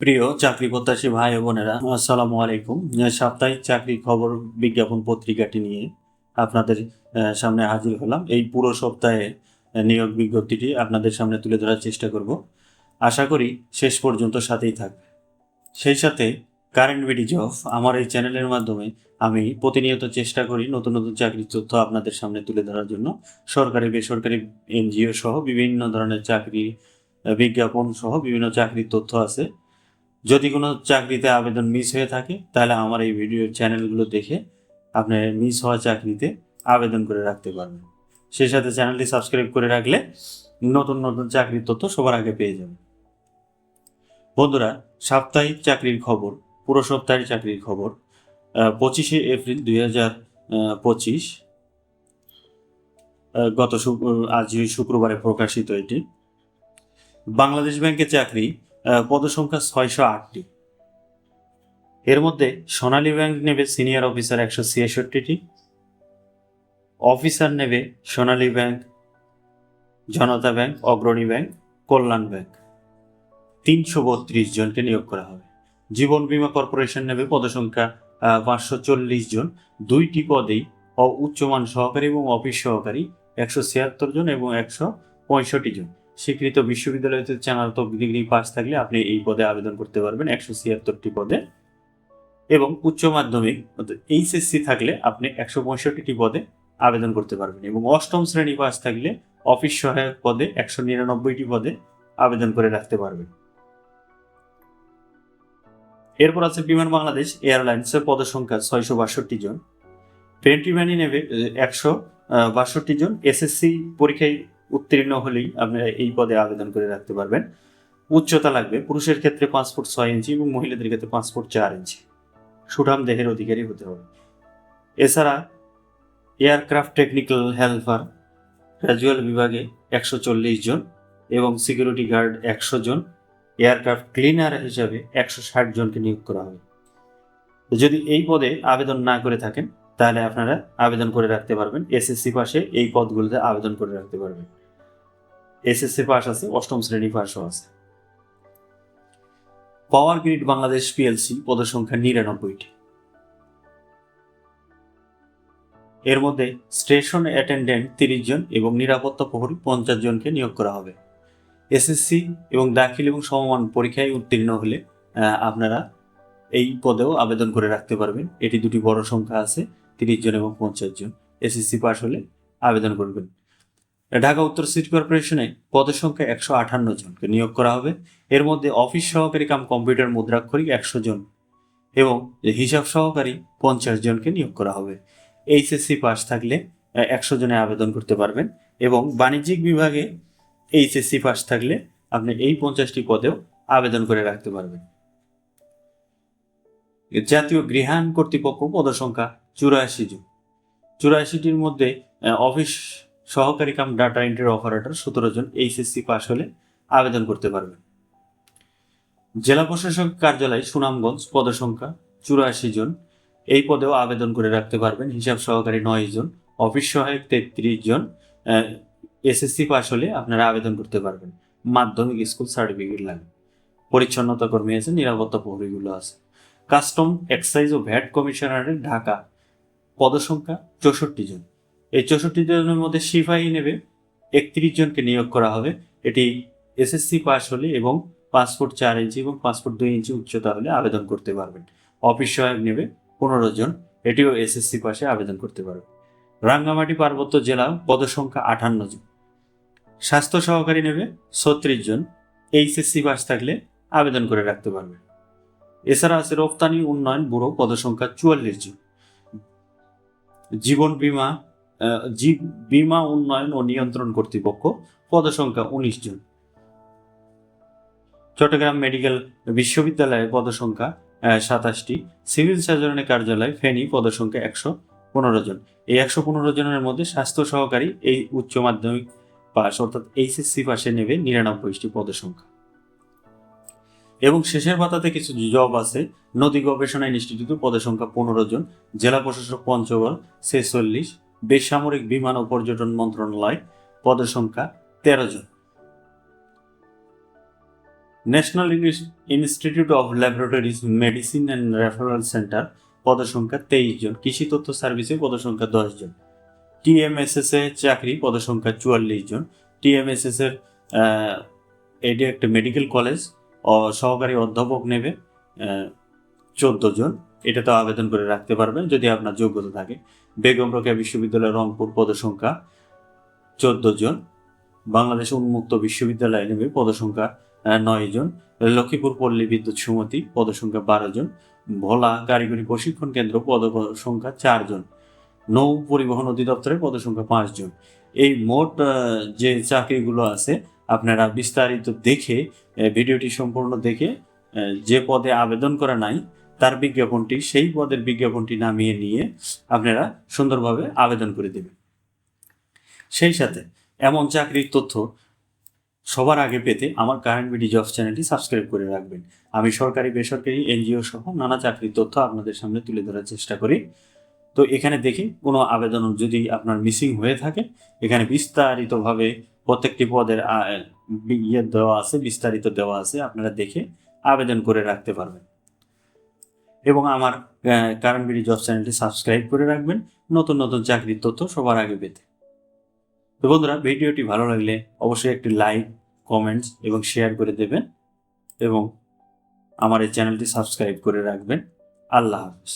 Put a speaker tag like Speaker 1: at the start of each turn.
Speaker 1: প্রিয় চাকরি প্রত্যাশী ভাই বোনেরা, আসসালামু আলাইকুম। সাপ্তাহিক চাকরি খবর বিজ্ঞাপন পত্রিকাটি নিয়ে আপনাদের সামনে হাজির হলাম। এই পুরো সপ্তাহে নিয়োগ বিজ্ঞপ্তিটি আপনাদের সামনে তুলে ধরার চেষ্টা করব। আশা করি শেষ পর্যন্ত সাথেই থাকবে সেই সাথে কারেন্ট বিডি জব আমার এই চ্যানেলের মাধ্যমে আমি প্রতিনিয়ত চেষ্টা করি নতুন নতুন চাকরির তথ্য আপনাদের সামনে তুলে ধরার জন্য। সরকারি, বেসরকারি এনজিও সহ বিভিন্ন ধরনের চাকরি বিজ্ঞাপন সহ বিভিন্ন চাকরির তথ্য আছে। যদি কোনো চাকরিতে আবেদন মিস হয়ে থাকে, তাহলে আমার এই ভিডিও চ্যানেলগুলো দেখে আপনি মিস হওয়া চাকরিতে আবেদন করে রাখতে পারবেন। সেই সাথে চ্যানেলটি সাবস্ক্রাইব করে রাখলে নতুন নতুন চাকরির তথ্য সবার আগে পেয়ে যাবেন। বন্ধুরা, সাপ্তাহিক চাকরির খবর, পুরো সপ্তাহের চাকরির খবর পঁচিশে এপ্রিল দুই হাজার পঁচিশ গত আজ শুক্রবারে প্রকাশিত এটি। বাংলাদেশ ব্যাংকের চাকরি পদসংখ্যা ছয়শো আটটি। এর মধ্যে সোনালী ব্যাংক নেবে সিনিয়র অফিসার একশো ছিয়াষট্টিটি, অফিসার নেবে Sonali bank, Janata bank, Agrani bank, Kalyan bank. তিনশো বত্রিশ জনকে নিয়োগ করা হবে। জীবন বীমা কর্পোরেশন নেবে পদসংখ্যা পাঁচশো চল্লিশ জন। দুইটি পদেই উচ্চমান সহকারী এবং অফিস সহকারী একশো ছিয়াত্তর জন এবং একশো পঁয়ষট্টি জন। স্বীকৃত বিশ্ববিদ্যালয়তে স্নাতক ডিগ্রি পাস থাকলে আপনি এই পদে আবেদন করতে পারবেন, একশো ছিয়াত্তরটি পদে। এবং উচ্চ মাধ্যমিক এইচএসসি থাকলে আপনি একশো পঁয়ষট্টিটি পদে আবেদন করতে পারবেন। এবং অষ্টম শ্রেণি পাস থাকলে অফিস সহায়ক পদে একশো নিরানব্বইটি পদে আবেদন করে রাখতে পারবেন। এরপর আছে বিমান বাংলাদেশ এয়ারলাইন্সের পদের সংখ্যা ছয়শো বাষট্টি জন। পেন্টিম্যানি নেবে একশো বাষট্টি জন। এসএসসি পরীক্ষায় উত্তীর্ণ হলেই আপনারা এই পদে আবেদন করে রাখতে পারবেন। উচ্চতা লাগবে, পুরুষের ক্ষেত্রে পাঁচ ফুট ছয় ইঞ্চি এবং মহিলাদের ক্ষেত্রে পাঁচ ফুট চার ইঞ্চি। সুঠাম দেহের অধিকারী হতে হবে। এছাড়া এয়ারক্রাফট টেকনিক্যাল হেল্পার গ্র্যাজুয়াল বিভাগে একশো চল্লিশ জন এবং সিকিউরিটি গার্ড একশো জন, এয়ারক্রাফট ক্লিনার হিসাবে একশো ষাট জনকে নিয়োগ করা হবে। যদি এই পদে আবেদন না করে থাকেন, তাহলে আপনারা আবেদন করে রাখতে পারবেন। এসএসসি পাশে এই পদগুলোতে আবেদন করে রাখতে পারবেন। এসএসসি পাস আছে, অষ্টম শ্রেণি পাশও আছে। পাওয়ার গ্রিড বাংলাদেশ পিএলসি পদের সংখ্যা নিরানব্বইটি। এর মধ্যে স্টেশন অ্যাটেন্ডেন্ট তিরিশ জন এবং নিরাপত্তা প্রহরী পঞ্চাশ জনকে নিয়োগ করা হবে। এসএসসি এবং দাখিল এবং সমমান পরীক্ষায় উত্তীর্ণ হলে আপনারা এই পদেও আবেদন করে রাখতে পারবেন। এটি দুটি বড় সংখ্যা আছে, তিরিশ জন এবং পঞ্চাশ জন। এসএসসি পাস হলে আবেদন করবেন। ঢাকা উত্তর সিটি কর্পোরেশনে পদের সংখ্যা একশো আঠান্ন জনকে নিয়োগ করা হবে। এর মধ্যে অফিস সহকারী কাম কম্পিউটার মুদ্রাক্ষরিক একশো জন এবং হিসাব সহকারী পঞ্চাশ জনকে নিয়োগ করা হবে। এইচএসসি পাস থাকলে একশো জনে আবেদন করতে পারবেন এবং বাণিজ্যিক বিভাগে এইচএসসি পাস থাকলে আপনি এই পঞ্চাশটি পদেও আবেদন করে রাখতে পারবেন। জাতীয় গৃহায়ণ কর্তৃপক্ষ পদসংখ্যা চুরাশি জন। চুরাশিটির মধ্যে অফিস সহকারী কাম ডাটা এন্ট্রি অপারেটর সতেরো জন এইচএসসি পাস হলে আবেদন করতে পারবেন। জেলা প্রশাসক কার্যালয় সুনামগঞ্জ পদসংখ্যা চুরাশি জন। এই পদেও আবেদন করে রাখতে পারবেন। হিসাব সহকারী নয় জন, অফিস সহায়ক তেত্রিশ জন এসএসসি পাস হলে আপনারা আবেদন করতে পারবেন। মাধ্যমিক স্কুল সার্টিফিকেট লাগে পরিচ্ছন্নতা কর্মী আছে, নিরাপত্তা প্রহরীগুলো আছে। কাস্টম এক্সাইজ ও ভ্যাট কমিশনারের ঢাকা। পদসংখ্যা চৌষট্টি জন। এই চৌষট্টি জনের মধ্যে সিফাই নেবে, একত্রিশ জনকে নিয়োগ করা হবে। এটি এসএসসি পাস হলে এবং পাসপোর্ট চার ইঞ্চি এবং পাসপোর্ট দুই ইঞ্চি উচ্চতা হলে আবেদন করতে পারবেন। অফিস সহায়ক নেবে পনেরো জন, এটিও এসএসসি পাশে আবেদন করতে পারবে। রাঙ্গামাটি পার্বত্য জেলা পদসংখ্যা আটান্ন জন। স্বাস্থ্য সহকারী নেবে ছত্রিশ জন, এইচএসসি পাস থাকলে আবেদন করে রাখতে পারবে। এছাড়া আছে রপ্তানি উন্নয়ন ব্যুরো পদসংখ্যা চুয়াল্লিশ জন। জীবন বীমা জীব বীমা উন্নয়ন ও নিয়ন্ত্রণ কর্তৃপক্ষ পদসংখ্যা উনিশ জন। চট্টগ্রাম মেডিকেল বিশ্ববিদ্যালয়ে পদসংখ্যা সাতাশটি। সিভিল সার্জনের কার্যালয় ফেনী পদসংখ্যা একশো পনেরো জন। এই একশো পনেরো জনের মধ্যে স্বাস্থ্য সহকারী এই উচ্চ মাধ্যমিক পাস অর্থাৎ এইচএসসি পাশে নেবে নিরানব্বইটি পদসংখ্যা। এবং শেষের পাতাতে কিছু জব আছে। নদী গবেষণা ইনস্টিটিউটে পদের সংখ্যা পনেরো জন। জেলা প্রশাসক পঞ্চগড়, ছেচল্লিশ। বেসামরিক বিমান ও পর্যটন মন্ত্রণালয় পদের সংখ্যা তেরো জন। National institute of laboratories medicine and referral centre পদসংখ্যা তেইশ জন। কৃষি তথ্য সার্ভিসে পদসংখ্যা দশ জন। টিএমএসএস এর চাকরি পদসংখ্যা চুয়াল্লিশ জন। টিএমএসএস এর এটি একটা মেডিকেল কলেজ সহকারী অধ্যাপক নেবে চোদ্দ জন। এটাতে আবেদন করে রাখতে পারবেন যদি আপনার যোগ্যতা থাকে। বেগম রোকেয়া বিশ্ববিদ্যালয় রংপুর পদসংখ্যা চোদ্দ জন, বাংলাদেশ উন্মুক্ত বিশ্ববিদ্যালয় নেবে পদসংখ্যা নয় জন, লক্ষ্মীপুর পল্লী বিদ্যুৎ সমিতি পদসংখ্যা বারো জন, ভোলা কারিগরি প্রশিক্ষণ কেন্দ্র পদ সংখ্যা চার জন, নৌ পরিবহন অধিদপ্তরে পদসংখ্যা পাঁচ জন। এই মোট যে চাকরিগুলো আছে, আপনারা বিস্তারিত দেখে ভিডিওটি সম্পূর্ণ দেখে যে পদে আবেদন করা নাই তার বিজ্ঞাপনটি, সেই পদের বিজ্ঞাপনটি নামিয়ে নিয়ে আপনারা সুন্দরভাবে আবেদন করে দেবেন। সেই সাথে এমন চাকরির তথ্য সবার আগে পেতে আমার কারেন্ট বিডি জব চ্যানেলটি সাবস্ক্রাইব করে রাখবেন। আমি সরকারি, বেসরকারি, এনজিও সহ নানা চাকরির তথ্য আপনাদের সামনে তুলে ধরার চেষ্টা করি। তো এখানে দেখি কোনো আবেদন যদি আপনার মিসিং হয়ে থাকে, এখানে বিস্তারিতভাবে প্রত্যেকটি পদের ইয়ে দেওয়া আছে, বিস্তারিত দেওয়া আছে, আপনারা দেখে আবেদন করে রাখতে পারবেন। এবং আমার কারেন্ট বিডি জব চ্যানেলটি সাবস্ক্রাইব করে রাখবেন। নতুন নতুন চাকরির তথ্য সবার আগে পেতে। তো বন্ধুরা, ভিডিওটি ভালো লাগলে অবশ্যই একটি লাইক কমেন্টস এবং শেয়ার করে দেবেন এবং আমার এই চ্যানেলটি সাবস্ক্রাইব করে রাখবেন। আল্লাহ হাফিজ।